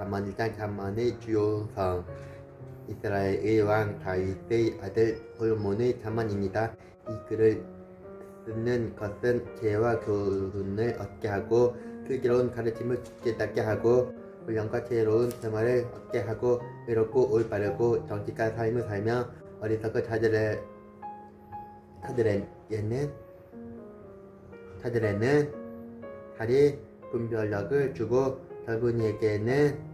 잠언 1장 잠언의 주요성 이스라엘의 왕 다윗의 아들 솔몬의 잠언입니다. 이 글을 쓰는 것은 지혜와 교훈을 얻게 하고 슬기로운 가르침을 깨닫게 하고 훈련과 지혜로운 생활을 얻게 하고 외롭고 올바르고 정직한 삶을 살며 어리석은 자들의 자들에게는 자들에는 다리 분별력을 주고 젊은이에게는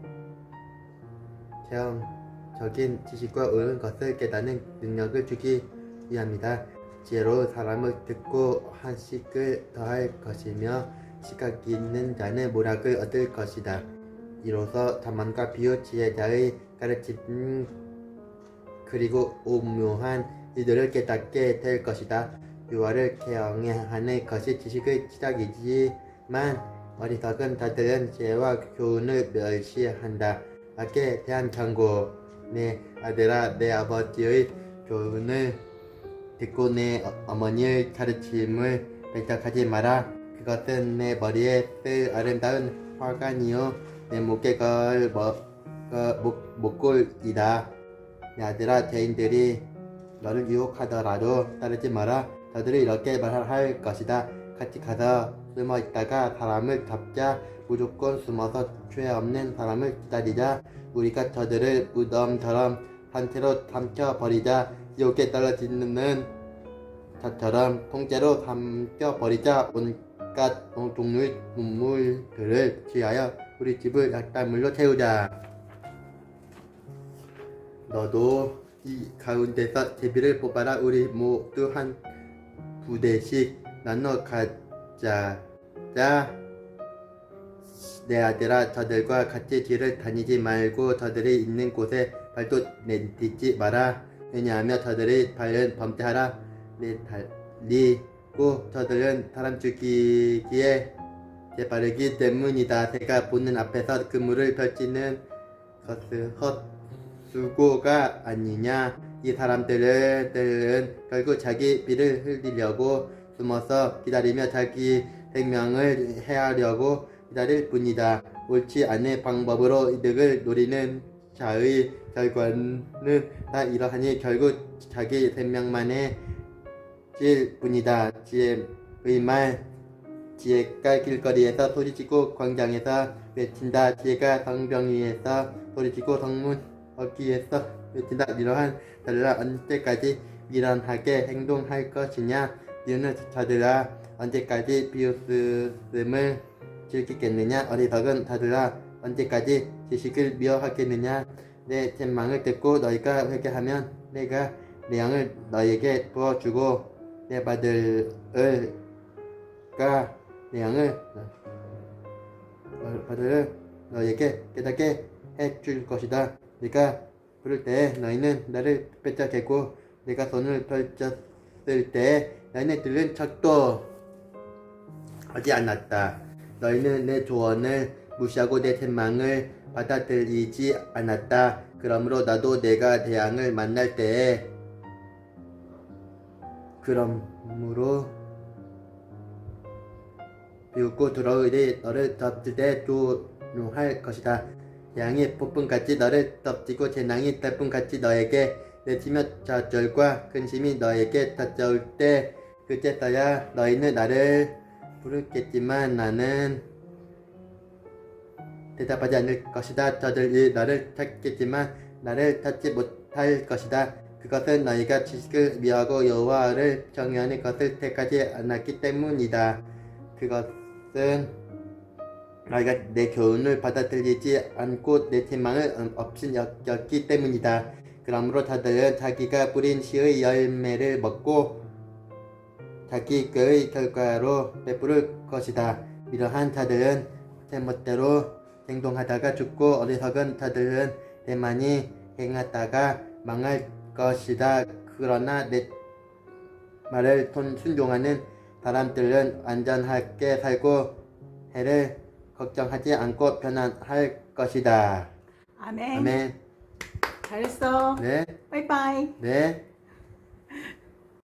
체험적인 지식과 옳은 것을 깨닫는 능력을 주기 위함이다. 지혜로운 사람을 듣고 한식을 더할 것이며 시각 있는 자는 모락을 얻을 것이다. 이로써 자만과 비유 지혜자의 가르침 그리고 오묘한 이들을 깨닫게 될 것이다. 유아를 개영하는 것이 지식의 시작이지만 어리석은 자들은 지혜와 교훈을 멸시한다. 악에 대한 경고. 내 아들아, 내 아버지의 교훈을 듣고 내 어- 어머니의 가르침을 배척하지 마라. 그것은 내 머리에 쓸 아름다운 화관이요 내 목에 걸 목골이다. 내 아들아, 죄인들이 너를 유혹하더라도 따르지 마라. 저들이 이렇게 말할 것이다. 같이 가서 숨어 있다가 사람을 잡자. 무조건 숨어서 죄 없는 사람을 기다리자. 우리가 저들을 무덤처럼 산채로 삼켜 버리자. 지옥에 떨어지는 저처럼 통째로 삼켜 버리자. 온갖 종류의 눈물들을 취하여 우리 집을 약단물로 채우자. 너도 이 가운데서 제비를 뽑아라. 우리 모두 한 부대씩 나눠 가자. 자, 내 아들아, 저들과 같이 길을 다니지 말고 저들이 있는 곳에 발도 내딛지 마라. 왜냐하면 저들이 발은 범죄하라. 내 달리고 저들은 사람 죽이기에 재바르기 때문이다. 새가 보는 앞에서 그물을 펼치는 것은 헛수고가 아니냐. 이 사람들은 들은 결국 자기 피를 흘리려고 숨어서 기다리며 자기 생명을 해하려고 기다릴 뿐이다. 옳지 않은 방법으로 이득을 노리는 자의 결과는 다 이러하니 결국 자기 생명만의 질 뿐이다. 지혜의 말 지혜가 길거리에서 소리치고 광장에서 외친다. 지혜가 성병 위에서 소리치고 성문 어귀에서 외친다. 이러한 자들아 언제까지 미련하게 행동할 것이냐? 이유는 자들아 언제까지 비웃음을 즐기겠느냐? 어리석은 자들아 언제까지 지식을 미워하겠느냐? 내 책망을 듣고 너희가 회개하면 내가 내 양을 너희에게 부어주고 내 받을을 가 내 양을 받을 너희에게 깨닫게 해줄 것이다. 네가 부를 때에 너희는 나를 빼앗겠고 내가 손을 펼쳤 을 때에 너희는 들은 척도 하지 않았다. 너희는 내 조언을 무시하고 내 책망을 받아들이지 않았다. 그러므로 나도 내가 대양을 만날 때에 그러므로 비웃고 들어오리 너를 덮칠 때 조용할 것이다. 양이 폭풍같이 너를 덮치고 재앙이 태풍같이 너에게 내치며 좌절과 근심이 너에게 찾아올 때 그때서야 너희는 나를 부르겠지만 나는 대답하지 않을 것이다. 저들이 나를 찾겠지만 나를 찾지 못할 것이다. 그것은 너희가 지식을 미워하고 여호와를 정의하는 것을 택하지 않았기 때문이다. 그것은 너희가 내 교훈을 받아들이지 않고 내 책망을 없이 여겼기 때문이다. 그러므로 자들은 자기가 뿌린 씨의 열매를 먹고 자기 의 결과로 베풀을 것이다. 이러한 자들은 제멋대로 행동하다가 죽고 어리석은 자들은 대만이 행하다가 망할 것이다. 그러나 내 말을 손- 순종하는 사람들은 안전하게 살고 해를 걱정하지 않고 편안할 것이다. 아멘. 아멘. 잘했어. 네, 빠이빠이. 네.